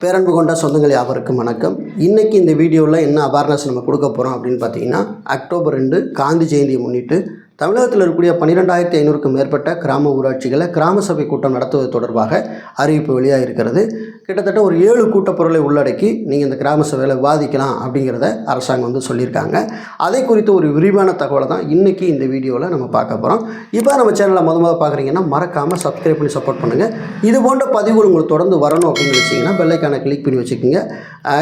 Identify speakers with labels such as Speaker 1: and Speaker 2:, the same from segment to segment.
Speaker 1: பேரன்பு கொண்ட சொந்தங்கள் யாவருக்கும் வணக்கம். இன்றைக்கி இந்த வீடியோவில் என்ன அவேர்னஸ் நம்ம கொடுக்க போகிறோம் அப்படின்னு பார்த்தீங்கன்னா அக்டோபர் ரெண்டு காந்தி ஜெயந்தியை முன்னிட்டு தமிழகத்தில் இருக்கக்கூடிய பன்னிரெண்டாயிரத்தி ஐநூறுக்கும் மேற்பட்ட கிராம ஊராட்சிகளை கிராம சபை கூட்டம் நடத்துவது தொடர்பாக அறிவிப்பு வெளியாக இருக்கிறது கிட்டத்தட்ட ஒரு ஏழு கூட்டப்பொருளை உள்ளடக்கி நீங்கள் இந்த கிராம சபையில் விவாதிக்கலாம் அப்படிங்கிறத அரசாங்கம் வந்து சொல்லியிருக்காங்க. அதை குறித்த ஒரு விரிவான தகவலை தான் இன்றைக்கி இந்த வீடியோவில் நம்ம பார்க்க போகிறோம் இப்போ நம்ம சேனலை முத முதல் பார்க்குறீங்கன்னா மறக்காமல் சப்ஸ்கிரைப் பண்ணி சப்போர்ட் பண்ணுங்கள் இது போன்ற பதிவுகள் உங்களுக்கு தொடர்ந்து வரணும் அப்படின்னு வச்சிங்கன்னா பெல்லைக்கான கிளிக் பண்ணி வச்சுக்கோங்க.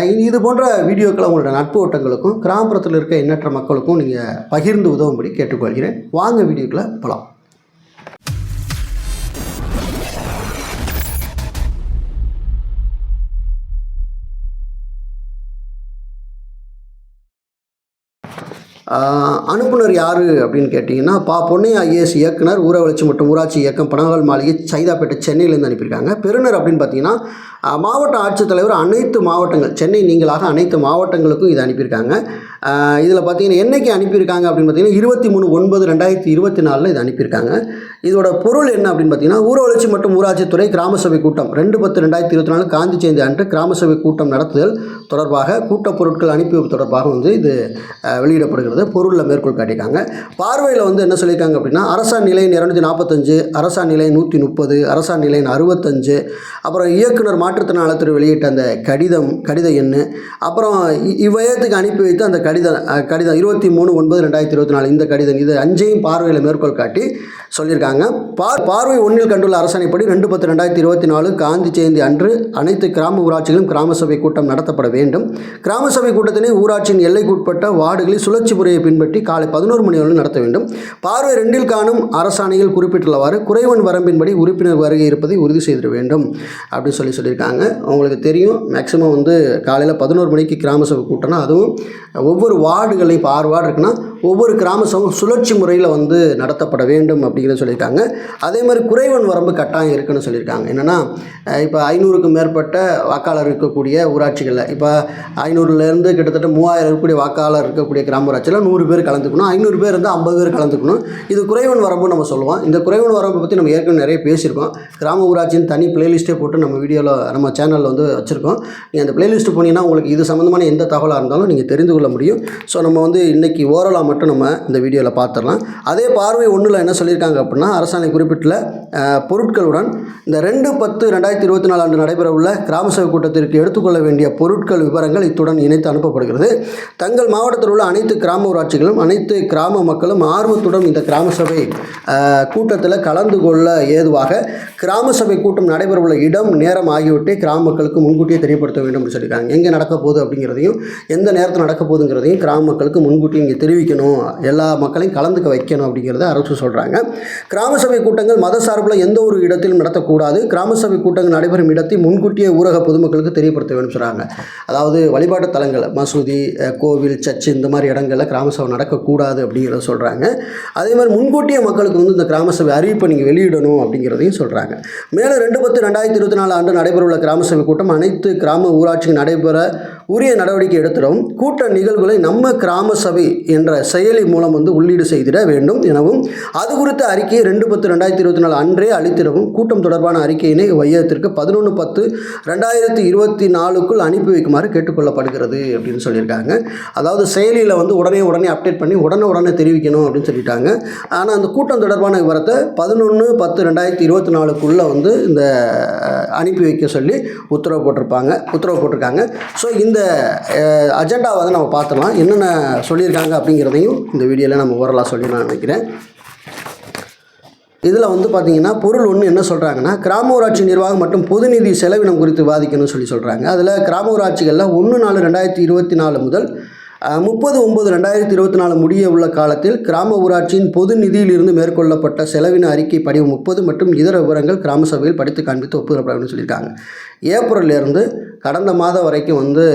Speaker 1: இது- போன்ற வீடியோக்களை உங்களோட நட்பு ஓட்டங்களுக்கும் கிராமப்புறத்தில் இருக்க எண்ணற்ற மக்களுக்கும் நீங்கள் பகிர்ந்து உதவும்படி கேட்டுக்கொள்கிறேன். வாங்க வீடியோக்களை போகலாம் அனுப்புனர் யார் அப்படின்னு கேட்டிங்கன்னா பா பொன்னை ஐஏஎஸ் இயக்குனர் ஊர வளர்ச்சி மற்றும் ஊராட்சி இயக்கம் பனகல் மாளிகை சைதாப்பேட்டை சென்னையிலேருந்து அனுப்பியிருக்காங்க. பெறுநர் அப்படின்னு பார்த்தீங்கன்னா மாவட்ட ஆட்சித்தலைவர் அனைத்து மாவட்டங்கள் சென்னை நீங்களாக அனைத்து மாவட்டங்களுக்கும் இது அனுப்பியிருக்காங்க. இதில் பார்த்தீங்கன்னா என்னைக்கு அனுப்பியிருக்காங்க அப்படின்னு பார்த்தீங்கன்னா இருபத்தி மூணு ஒன்பது ரெண்டாயிரத்தி இருபத்தி நாலில் இது அனுப்பியிருக்காங்க. இதோட பொருள் என்ன அப்படின்னு பார்த்தீங்கன்னா ஊர வளர்ச்சி மற்றும் ஊராட்சித்துறை கிராம சபை கூட்டம். ரெண்டு பத்து ரெண்டாயிரத்தி இருபத்தி நாலு காந்தி ஜெயந்தி அன்று கிராம சபை கூட்டம் நடத்துதல் தொடர்பாக கூட்டப் பொருட்கள் அனுப்பி தொடர்பாக வந்து இது வெளியிடப்படுகிறது. பொருளில் மேற்கோள் காட்டியிருக்காங்க. பார்வையில் வந்து என்ன சொல்லியிருக்காங்க அப்படின்னா அரசா நிலை இரநூத்தி நாற்பத்தஞ்சு அரசா நிலை நூற்றி முப்பது அரசா நிலை அறுபத்தஞ்சு அப்புறம் இயக்குனர் மாற்றுத்திறனாளத்துறை வெளியிட்ட அந்த கடிதம் கடித எண் அப்புறம் இ- இவ்வையத்துக்கு அனுப்பி வைத்து அந்த கடிதம் கடிதம் இருபத்தி மூணு ஒன்பது ரெண்டாயிரத்தி இருபத்தி நாலு. இந்த கடிதம் இது அஞ்சையும் பார்வையில் மேற்கோள் காட்டி சொல்லியிருக்காங்க. பார் பார்வை ஒன்றில் கண்டுள்ள அரசாணைப்படி ரெண்டு பத்து ரெண்டாயிரத்தி இருபத்தி நாலு காந்தி ஜெயந்தி அன்று அனைத்து கிராம ஊராட்சிகளும் கிராம சபை கூட்டம் நடத்தப்பட வேண்டும். கிராம சபை கூட்டத்தினை ஊராட்சியின் எல்லைக்குட்பட்ட வார்டுகளில் சுழற்சி முறையை பின்பற்றி காலை பதினோரு மணி வரை நடத்த வேண்டும். பார்வை ரெண்டில் காணும் அரசாணையில் குறிப்பிட்டுள்ளவாறு குறைவன் வரம்பின்படி உறுப்பினர் வருகை இருப்பதை உறுதி செய்திட வேண்டும் அப்படின்னு சொல்லி சொல்லியிருக்காங்க. உங்களுக்கு தெரியும் மேக்ஸிமம் வந்து காலையில் பதினோரு மணிக்கு கிராம சபை கூட்டம்னா அதுவும் ஒவ்வொரு வார்டுகளையும் இப்போ ஆறு வார்டு இருக்குன்னா ஒவ்வொரு கிராம சபையும் சுழற்சி முறையில் வந்து நடத்தப்பட வேண்டும் அப்படிங்கிறத சொல்லியிருக்காங்க. அதே மாதிரி குறைவன் வரம்பு கட்டாயம் இருக்குன்னு சொல்லியிருக்காங்க. என்னென்னா இப்போ ஐநூறுக்கும் மேற்பட்ட வாக்காளர் இருக்கக்கூடிய ஊராட்சிகளில் இப்போ ஐநூறுலேருந்து கிட்டத்தட்ட மூவாயிரம் இருக்கக்கூடிய வாக்காளர் இருக்கக்கூடிய கிராம ஊராட்சியில் நூறு பேர் கலந்துக்கணும் ஐநூறு பேர் இருந்தால் ஐம்பது பேர் கலந்துக்கணும். இது குறைவன் வரம்பு நம்ம சொல்லுவோம். இந்த குறைவன் வரம்பை பற்றி நம்ம ஏற்கனவே நிறைய பேசியிருக்கோம். கிராம ஊராட்சின்னு தனி பிளேலிஸ்ட்டே போட்டு நம்ம வீடியோவில் நம்ம சேனலில் வந்து வச்சுருக்கோம். நீங்கள் அந்த பிளேலிஸ்ட்டு போனீங்கன்னா உங்களுக்கு இது சம்மந்தமான எந்த தகவலாக இருந்தாலும் நீங்கள் தெரிந்து கொள்ள முடியும். ஸோ நம்ம வந்து இன்றைக்கி ஓரலாக மட்டும் நம்ம இந்த வீடியோவில் பார்த்துடலாம் அதே பார்வை ஒன்றில் என்ன சொல்லியிருக்காங்க அப்படின்னா அரசாணை குறிப்பிட்டுள்ள பொருட்களுடன் இந்த ரெண்டு பத்து ரெண்டாயிரத்தி இருபத்தி நாலு ஆண்டு நடைபெற உள்ள கிராம சபை கூட்டத்திற்கு எடுத்துக்கொள்ள வேண்டிய பொருட்கள் விவரங்கள் இத்துடன் இணைத்து அனுப்பப்படுகிறது. தங்கள் மாவட்டத்தில் உள்ள அனைத்து கிராம ஊராட்சிகளும் அனைத்து கிராம மக்களும் ஆர்வத்துடன் இந்த கிராம சபை கூட்டத்தில் கலந்து கொள்ள ஏதுவாக கிராம சபை கூட்டம் நடைபெறவுள்ள இடம் நேரம் ஆகியவற்றை கிராம மக்களுக்கு முன்கூட்டியே தெரியப்படுத்த வேண்டும் அப்படின்னு சொல்லியிருக்காங்க. எங்கே நடக்க போகுது அப்படிங்கிறதையும் எந்த நேரத்தில் நடக்க அப்படிங்கிறதையும் கிராம மக்களுக்கு முன்கூட்டி இங்கே தெரிவிக்கணும். எல்லா மக்களையும் கலந்துக்க வைக்கணும் அப்படிங்கிறத அரசு சொல்கிறாங்க கிராம சபை கூட்டங்கள் மத சார்பில் எந்த ஒரு இடத்திலும் நடத்தக்கூடாது. கிராம சபை கூட்டங்கள் நடைபெறும் இடத்தை முன்கூட்டியே ஊரக பொதுமக்களுக்கு தெரியப்படுத்த வேண்டும் சொல்கிறாங்க அதாவது வழிபாட்டு தலங்கள் மசூதி கோவில் சர்ச்சு இந்த மாதிரி இடங்களில் கிராம சபை நடக்கக்கூடாது அப்படிங்கிறத சொல்கிறாங்க அதே மாதிரி முன்கூட்டியே மக்களுக்கு வந்து இந்த கிராம சபை அறிவிப்பை நீங்கள் வெளியிடணும் அப்படிங்கிறதையும் சொல்கிறாங்க மேலும் ரெண்டு பத்து ரெண்டாயிரத்தி இருபத்தி நாலு ஆண்டு நடைபெறவுள்ள கிராம சபை கூட்டம் அனைத்து கிராம ஊராட்சிக்கு நடைபெற உரிய நடவடிக்கை எடுத்திடவும் கூட்ட நிகழ்வுகளை நம்ம கிராம சபை என்ற செயலி மூலம் வந்து உள்ளீடு செய்திட வேண்டும் எனவும் அது குறித்த அறிக்கையை ரெண்டு பத்து ரெண்டாயிரத்தி இருபத்தி நாலு அன்றே அளித்திடவும் கூட்டம் தொடர்பான அறிக்கையினை வையத்திற்கு பதினொன்று பத்து ரெண்டாயிரத்தி இருபத்தி நாலுக்குள் அனுப்பி வைக்குமாறு கேட்டுக்கொள்ளப்படுகிறது அப்படின்னு சொல்லியிருக்காங்க. அதாவது செயலியில் வந்து உடனே உடனே அப்டேட் பண்ணி உடனே உடனே தெரிவிக்கணும் அப்படின்னு சொல்லிட்டாங்க. ஆனால் அந்த கூட்டம் தொடர்பான விவரத்தை பதினொன்று பத்து ரெண்டாயிரத்தி இருபத்தி நாலுக்குள்ளே வந்து இந்த அனுப்பி வைக்க சொல்லி உத்தரவு போட்டிருப்பாங்க உத்தரவு போட்டிருக்காங்க. ஸோ இந்த அஜெண்டாவை வந்து நம்ம பார்த்துடலாம். என்னென்ன சொல்லியிருக்காங்க அப்படிங்கிறதையும் இந்த வீடியோவில் நம்ம ஓரலாக சொல்லி நான் நினைக்கிறேன். இதில் வந்து பார்த்தீங்கன்னா பொருள் ஒன்று என்ன சொல்கிறாங்கன்னா கிராம ஊராட்சி நிர்வாகம் மற்றும் பொதுநிதி செலவினம் குறித்து விவாதிக்கணும்னு சொல்லி சொல்கிறாங்க அதில் கிராம ஊராட்சிகளில் ஒன்று நாலு ரெண்டாயிரத்தி இருபத்தி நாலு முதல் முப்பது ஒம்பது ரெண்டாயிரத்தி இருபத்தி நாலு முடிய உள்ள காலத்தில் கிராம ஊராட்சியின் பொது நிதியிலிருந்து மேற்கொள்ளப்பட்ட செலவின அறிக்கை படிவு முப்பது மற்றும் இதர விவரங்கள் கிராம சபையில் படித்து காண்பித்து ஒப்புதலப்படணும்னு சொல்லியிருக்காங்க. ஏப்ரல்லேருந்து கடந்த மாதம் வரைக்கும் வந்து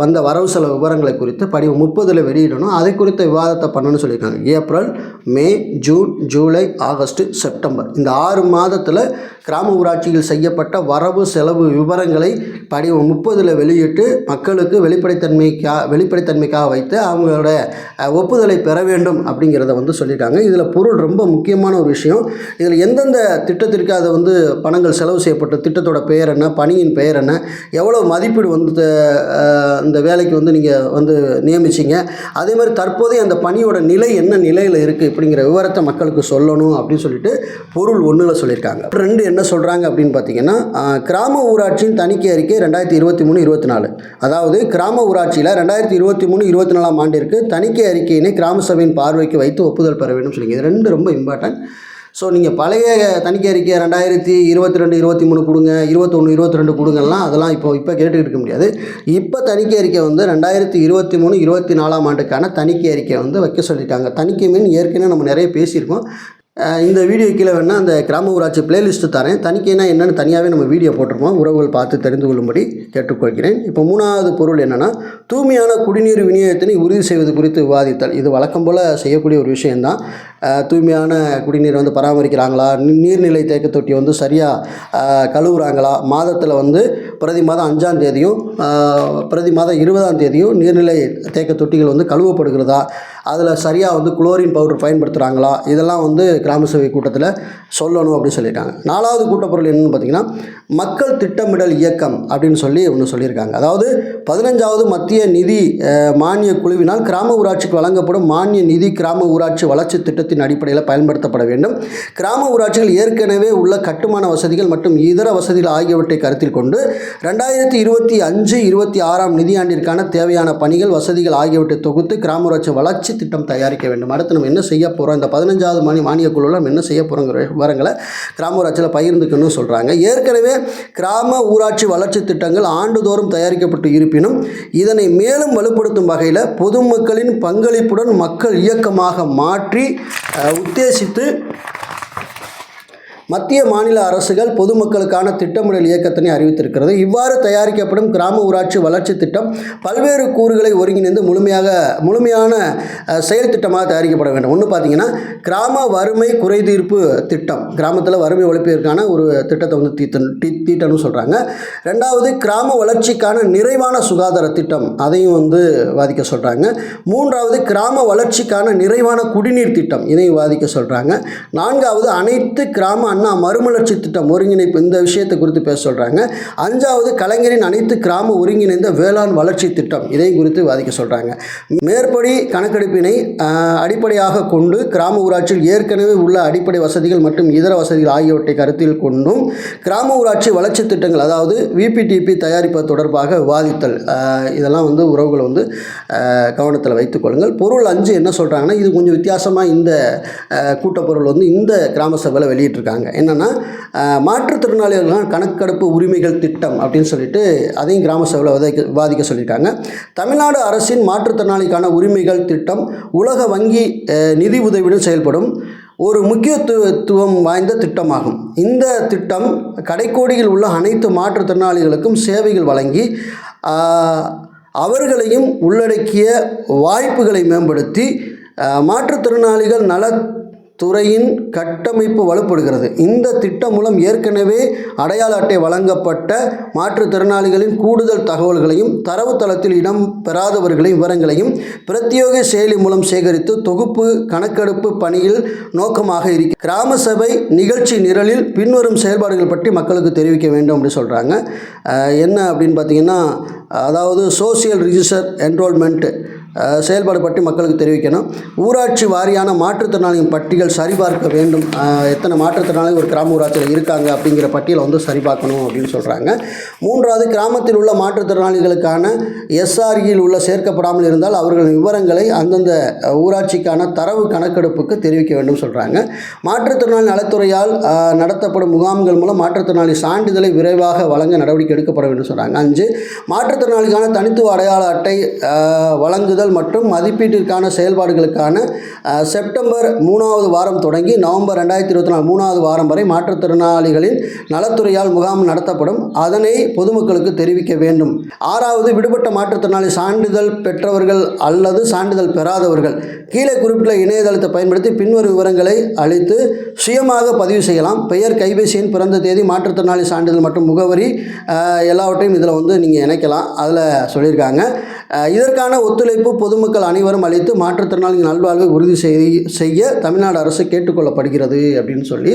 Speaker 1: வந்த வரவு செலவு விவரங்களை குறித்து படிவம் முப்பதில் வெளியிடணும். அதை குறித்த விவாதத்தை பண்ணணும்னு சொல்லியிருக்காங்க. April May June July August September. இந்த ஆறு மாதத்தில் கிராம ஊராட்சியில் செய்யப்பட்ட வரவு செலவு விவரங்களை படிவம் முப்பதில் வெளியிட்டு மக்களுக்கு வெளிப்படைத்தன்மைக்கா வெளிப்படைத்தன்மைக்காக வைத்து அவங்களோட ஒப்புதலை பெற வேண்டும் அப்படிங்கிறத வந்து சொல்லியிருக்காங்க. இதில் பொருள் ரொம்ப முக்கியமான ஒரு விஷயம். இதில் எந்தெந்த திட்டத்திற்கு அதை வந்து பணங்கள் செலவு செய்யப்பட்ட திட்டத்தோட பெயர் என்ன பணியின் பெயர் என்ன எவ்வளோ மதிப்பீடு வந்து இந்த வேலைக்கு வந்து நீங்கள் வந்து நியமிச்சிங்க. அதே மாதிரி தற்போதைய அந்த பணியோட நிலை என்ன நிலையில் இருக்குது இப்படிங்கிற விவரத்தை மக்களுக்கு சொல்லணும் அப்படின்னு சொல்லிட்டு பொருள் ஒன்றில் சொல்லியிருக்காங்க. ரெண்டு என்ன சொல்கிறாங்க அப்படின்னு பார்த்தீங்கன்னா கிராம ஊராட்சியின் தணிக்கை அறிக்கை ரெண்டாயிரத்தி இருபத்தி மூணு இருபத்தி நாலு. அதாவது கிராம ஊராட்சியில் ரெண்டாயிரத்தி இருபத்தி மூணு இருபத்தி நாலாம் ஆண்டிற்கு தணிக்கை அறிக்கையினை கிராம சபையின் பார்வைக்கு வைத்து ஒப்புதல் பெற வேண்டும் சொல்லிங்க. இது ரெண்டு ரொம்ப இம்பார்ட்டன்ட் ஸோ நீங்கள் பழைய தணிக்கை அறிக்கை ரெண்டாயிரத்தி இருபத்தி ரெண்டு இருபத்தி மூணு கொடுங்க இருபத்தொன்று இருபத்தி ரெண்டு கொடுங்கலாம் அதெல்லாம் இப்போ இப்போ கேட்டுக்கிட்டு இருக்க முடியாது. இப்போ தணிக்கை அறிக்கை வந்து ரெண்டாயிரத்தி இருபத்தி மூணு இருபத்தி நாலாம் ஆண்டுக்கான தணிக்கை அறிக்கை வந்து வைக்க சொல்லியிருக்காங்க. தணிக்கை மீன் ஏற்கனவே நம்ம நிறைய பேசியிருக்கோம். இந்த வீடியோ கீழே வேணால் அந்த கிராம ஊராட்சி பிளேலிஸ்ட்டு தரேன். தணிக்கைனா என்னென்னு தனியாகவே நம்ம வீடியோ போட்டிருப்போம். உறவுகள் பார்த்து தெரிந்து கொள்ளும்படி கேட்டுக்கொள்கிறேன். இப்போ மூணாவது பொருள் என்னென்னா தூய்மையான குடிநீர் விநியோகத்தினை உறுதி செய்வது குறித்து விவாதித்தல். இது வழக்கம் போல் செய்யக்கூடிய ஒரு விஷயந்தான் தூய்மையான குடிநீர் வந்து பராமரிக்கிறாங்களா? நீர்நிலை தேக்க தொட்டி வந்து சரியாக கழுவுறாங்களா? மாதத்தில் வந்து பிரதி மாதம் அஞ்சாம் தேதியும் பிரதி மாதம் இருபதாம் தேதியும் நீர்நிலை தேக்க தொட்டிகள் வந்து கழுவப்படுகிறதா? அதில் சரியாக வந்து குளோரின் பவுடர் பயன்படுத்துகிறாங்களா இதெல்லாம் வந்து கிராம சபை கூட்டத்தில் சொல்லணும் அப்படின்னு சொல்லியிருக்காங்க. நாலாவது கூட்டப்பொருள் என்னென்னு பார்த்தீங்கன்னா மக்கள் திட்டமிடல் இயக்கம் அப்படின்னு சொல்லி ஒன்று சொல்லியிருக்காங்க. அதாவது பதினஞ்சாவது மத்திய நிதி மானிய குழுவினால் கிராம ஊராட்சிக்கு வழங்கப்படும் மானிய நிதி கிராம ஊராட்சி வளர்ச்சி திட்டத்தின் அடிப்படையில் பயன்படுத்தப்பட வேண்டும். கிராம ஊராட்சிகள் ஏற்கனவே உள்ள கட்டுமான வசதிகள் மற்றும் இதர வசதிகள் ஆகியவற்றை கருத்தில் கொண்டு ரெண்டாயிரத்தி இருபத்தி அஞ்சு இருபத்தி ஆறாம் நிதியாண்டிற்கான தேவையான பணிகள் வசதிகள் ஆகியவற்றை தொகுத்து கிராம ஊராட்சி வளர்ச்சி திட்டம் தயாரிக்க வேண்டும். அடுத்து நம்ம என்ன செய்ய போகிறோம் இந்த பதினஞ்சாவது மணி மானிய குழுவில் நம்ம என்ன செய்ய போகிறோங்கிற விவரங்களை கிராம ஊராட்சியில் பகிர்ந்துக்கணும்னு சொல்கிறாங்க ஏற்கனவே கிராம ஊராட்சி வளர்ச்சி திட்டங்கள் ஆண்டுதோறும் தயாரிக்கப்பட்டு இருப்பினும் இதனை மேலும் வலுப்படுத்தும் வகையில் பொதுமக்களின் பங்களிப்புடன் மக்கள் இயக்கமாக மாற்றி உத்தேசித்து மத்திய மாநில அரசுகள் பொதுமக்களுக்கான திட்டமிடல் இயக்கத்தினை அறிவித்திருக்கிறது. இவ்வாறு தயாரிக்கப்படும் கிராம ஊராட்சி வளர்ச்சி திட்டம் பல்வேறு கூறுகளை ஒருங்கிணைந்து முழுமையாக முழுமையான செயல் திட்டமாக தயாரிக்கப்பட வேண்டும். ஒன்று பார்த்தீங்கன்னா கிராம வறுமை குறைதீர்ப்பு திட்டம். கிராமத்தில் வறுமை ஒழிப்பிற்கான ஒரு திட்டத்தை வந்து தீர்த்தன் தீ தீட்டணும்னு சொல்கிறாங்க ரெண்டாவது கிராம வளர்ச்சிக்கான நிறைவான சுகாதார திட்டம். அதையும் வந்து வாதிக்க சொல்கிறாங்க மூன்றாவது கிராம வளர்ச்சிக்கான நிறைவான குடிநீர் திட்டம். இதையும் வாதிக்க சொல்கிறாங்க நான்காவது அனைத்து கிராம அண்ணா மறுமலர்ச்சி திட்டம் ஒருங்கிணைப்பு இந்த விஷயத்தை குறித்து பேச சொல்கிறாங்க அஞ்சாவது கலைஞரின் அனைத்து கிராம ஒருங்கிணைந்த வேளாண் வளர்ச்சி திட்டம். இதையும் குறித்து வாதிக்க சொல்கிறாங்க மேற்படி கணக்கெடுப்பினை அடிப்படையாக கொண்டு கிராம ஊராட்சியில் ஏற்கனவே உள்ள அடிப்படை வசதிகள் மற்றும் இதர வசதிகள் ஆகியவற்றை கருத்தில் கொண்டும் கிராம ஊராட்சி வளர்ச்சி திட்டங்கள் அதாவது விபிடிபி தயாரிப்பது தொடர்பாக விவாதித்தல் இதெல்லாம் வந்து உறவுகளை வந்து கவனத்தில் வைத்துக்கொள்ளுங்கள் பொருள் அஞ்சு என்ன சொல்கிறாங்கன்னா இது கொஞ்சம் வித்தியாசமாக இந்த கூட்டப்பொருள் வந்து இந்த கிராம சபையில் வெளியிட்டிருக்காங்க. என்னென்னா மாற்றுத்திறனாளிகளுக்கான கணக்கெடுப்பு உரிமைகள் திட்டம் அப்படின்னு சொல்லிட்டு அதையும் கிராம சபையில் விவாதிக்க விவாதிக்க சொல்லியிருக்காங்க. தமிழ்நாடு அரசின் மாற்றுத்திறனாளிக்கான உரிமைகள் திட்டம் உலக வங்கி நிதி உதவியுடன் செயல்படும் ஒரு முக்கியத்துவம் வாய்ந்த திட்டமாகும். இந்த திட்டம் கடைக்கோடியில் உள்ள அனைத்து மாற்றுத்திறனாளிகளுக்கும் சேவைகள் வழங்கி அவர்களையும் உள்ளடக்கிய வாய்ப்புகளை மேம்படுத்தி மாற்றுத்திறனாளிகள் நல துறையின் கட்டமைப்பு வலுப்படுகிறது. இந்த திட்டம் மூலம் ஏற்கனவே அடையாள அட்டை வழங்கப்பட்ட மாற்றுத்திறனாளிகளின் கூடுதல் தகவல்களையும் தரவுத்தளத்தில் இடம் பெறாதவர்களின் விவரங்களையும் பிரத்யோக செயலி மூலம் சேகரித்து தொகுப்பு கணக்கெடுப்பு பணியில் நோக்கமாக இருக்கு. கிராம சபை நிகழ்ச்சி நிரலில் பின்வரும் செயல்பாடுகள் பற்றி மக்களுக்கு தெரிவிக்க வேண்டும் அப்படின்னு சொல்கிறாங்க என்ன அப்படின்னு பார்த்தீங்கன்னா அதாவது சோசியல் ரிஜிஸ்டர் என்ரோல்மெண்ட் செயல்பாடு பற்றி மக்களுக்கு தெரிவிக்கணும். ஊராட்சி வாரியான மாற்றுத்திறனாளியின் பட்டியல் சரிபார்க்க வேண்டும். எத்தனை மாற்றுத்திறனாளி ஒரு கிராம ஊராட்சியில் இருக்காங்க அப்படிங்கிற பட்டியலை வந்து சரிபார்க்கணும் அப்படின்னு சொல்கிறாங்க மூன்றாவது கிராமத்தில் உள்ள மாற்றுத்திறனாளிகளுக்கான எஸ்ஆர்இயில் உள்ள சேர்க்கப்படாமல் இருந்தால் அவர்களின் விவரங்களை அந்தந்த ஊராட்சிக்கான தரவு கணக்கெடுப்புக்கு தெரிவிக்க வேண்டும் சொல்கிறாங்க மாற்றுத்திறனாளி நலத்துறையால் நடத்தப்படும் முகாம்கள் மூலம் மாற்றுத்திறனாளி சான்றிதழை விரைவாக வழங்க நடவடிக்கை எடுக்கப்பட வேண்டும் சொல்கிறாங்க அஞ்சு மாற்றுத்திறனாளிக்கான தனித்துவ அடையாள அட்டை வழங்குதல் வழங்குதல் மற்றும் மதிப்பீட்டிற்கான செயல்பாடுகளுக்கான செப்டம்பர் மூணாவது வாரம் தொடங்கி நவம்பர் ரெண்டாயிரத்தி இருபத்தி நாலு மூணாவது வாரம் வரை மாற்றுத்திறனாளிகளின் நலத்துறையால் முகாம் நடத்தப்படும். அதனை பொதுமக்களுக்கு தெரிவிக்க வேண்டும். ஆறாவது விடுபட்ட மாற்றுத்திறனாளி சான்றிதழ் பெற்றவர்கள் அல்லது சான்றிதழ் பெறாதவர்கள். கீழே குறிப்பிட்ட இணையதளத்தை பயன்படுத்தி பின்வரும் விவரங்களை அளித்து சுயமாக பதிவு செய்யலாம். பெயர் கைபேசியின் பிறந்த தேதி மாற்றுத்திறனாளி சான்றிதழ் மற்றும் முகவரி எல்லாவற்றையும் இதில் வந்து நீங்கள் இணைக்கலாம். அதில் சொல்லியிருக்காங்க. இதற்கான ஒத்துழைப்பு பொதுமக்கள் அனைவரும் அளித்து மாற்றுத்திறனாளிகள் நல்வாழ்வை உறுதி செய்ய தமிழ்நாடு அரசு கேட்டுக்கொள்ளப்படுகிறது அப்படின்னு சொல்லி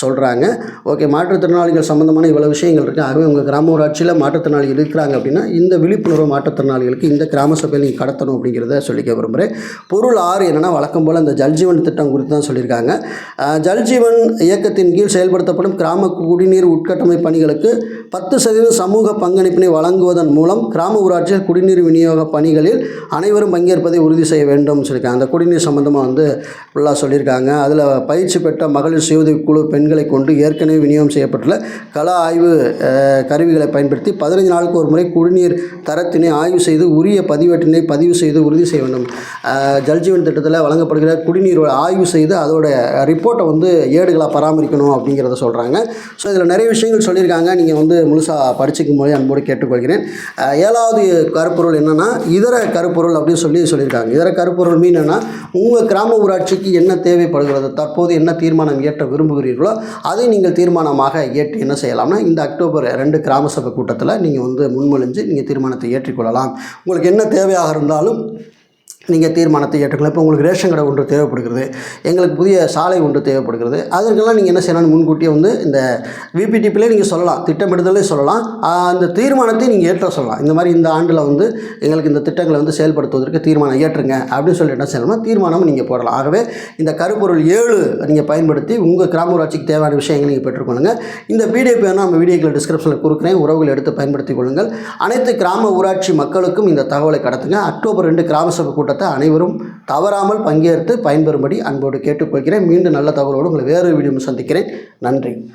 Speaker 1: சொல்கிறாங்க ஓகே மாற்றுத்திறனாளிகள் சம்மந்தமான இவ்வளோ விஷயங்கள் இருக்குது ஆகவே உங்கள் கிராம ஊராட்சியில் மாற்றுத்திறனாளிகள் இருக்கிறாங்க அப்படின்னா இந்த விழிப்புணர்வு மாற்றுத்திறனாளிகளுக்கு இந்த கிராம சபையில் நீங்கள் கடத்தணும் அப்படிங்கிறத சொல்லிக்க விரும்புகிறேன் பொருள் ஆறு என்னென்னா வழக்கம் போல் இந்த ஜல்ஜீவன் திட்டம் குறித்து தான் சொல்லியிருக்காங்க. ஜல்ஜீவன் இயக்கத்தின் கீழ் செயல்படுத்தப்படும் கிராம குடிநீர் உட்கட்டமைப்பு பணிகளுக்கு பத்து சதவீதம் சமூக பங்களிப்பினை வழங்குவதன் மூலம் கிராம ஊராட்சியில் குடிநீர் விநியோக பணிகளில் அனைவரும் பங்கேற்பதை உறுதி செய்ய வேண்டும் சொல்லியிருக்காங்க. அந்த குடிநீர் சம்மந்தமாக வந்து ஃபுல்லாக சொல்லியிருக்காங்க. அதில் பயிற்சி பெற்ற மகளிர் சுய குழு பெண்களை கொண்டு ஏற்கனவே விநியோகம் செய்யப்பட்டுள்ள கள ஆய்வு கருவிகளை பயன்படுத்தி பதினைஞ்சு நாளுக்கு ஒரு முறை குடிநீர் தரத்தினை ஆய்வு செய்து உரிய பதிவேட்டினை பதிவு செய்து உறுதி செய்ய வேண்டும். ஜல்ஜீவன் திட்டத்தில் வழங்கப்படுகிற குடிநீர் ஆய்வு செய்து அதோட ரிப்போர்ட்டை வந்து ஏடுகளாக பராமரிக்கணும் அப்படிங்கிறத சொல்கிறாங்க ஸோ இதில் நிறைய விஷயங்கள் சொல்லியிருக்காங்க. நீங்கள் வந்து முழுசாக படிச்சுக்கும் போது அன்போடு கேட்டுக்கொள்கிறேன். ஏழாவது கருப்பொருள் என்னென்னா இதர கருப்பொருள் அப்படின்னு சொல்லி சொல்லியிருக்காங்க. இதர கருப்பொருள் மீன் என்னன்னா உங்கள் கிராம ஊராட்சிக்கு என்ன தேவைப்படுகிறது தற்போது என்ன தீர்மானம் இயற்ற விரும்புகிறீர்களோ அதை நீங்கள் தீர்மானமாக ஏற்று என்ன செய்யலாம்னா இந்த அக்டோபர் ரெண்டு கிராம சபை கூட்டத்தில் நீங்கள் வந்து முன்மொழிஞ்சு நீங்கள் தீர்மானத்தை ஏற்றிக்கொள்ளலாம் உங்களுக்கு என்ன தேவையாக இருந்தாலும் நீங்கள் தீர்மானத்தை ஏற்றுக்கலாம் இப்போ உங்களுக்கு ரேஷன் கடை ஒன்று தேவைப்படுகிறது எங்களுக்கு புதிய சாலை ஒன்று தேவைப்படுகிறது அதற்கெல்லாம் நீங்கள் என்ன செய்யலாம் முன்கூட்டியே வந்து இந்த விபிடிபிலே நீங்கள் சொல்லலாம் திட்டமிடுதலே சொல்லலாம். அந்த தீர்மானத்தை நீங்கள் ஏற்ற சொல்லலாம். இந்த மாதிரி இந்த ஆண்டில் வந்து எங்களுக்கு இந்த திட்டங்களை வந்து செயல்படுத்துவதற்கு தீர்மானம் ஏற்றுங்க அப்படின்னு சொல்லி என்ன செய்யணும்னா தீர்மானம் நீங்கள் போடலாம். ஆகவே இந்த கருப்பொருள் ஏழு நீங்கள் பயன்படுத்தி உங்கள் கிராம ஊராட்சிக்கு தேவையான விஷயங்களை நீங்கள் பெற்றுக்கொள்ளுங்கள் இந்த பிடிஎஃப் வேணால் நம்ம வீடியோக்களை டிஸ்கிரிப்ஷனில் கொடுக்குறேன் உறவுகள் எடுத்து பயன்படுத்திக் கொள்ளுங்கள். அனைத்து கிராம ஊராட்சி மக்களுக்கும் இந்த தகவலை கடத்துங்க. அக்டோபர் ரெண்டு கிராம சபை கூட்டத்தை அனைவரும் தவறாமல் பங்கேற்று பயன்பெறும்படி அன்போடு கேட்டுக்கொள்கிறேன். மீண்டும் நல்ல தகவலோடு உங்களை வேறு வீடியோ சந்திக்கிறேன். நன்றி.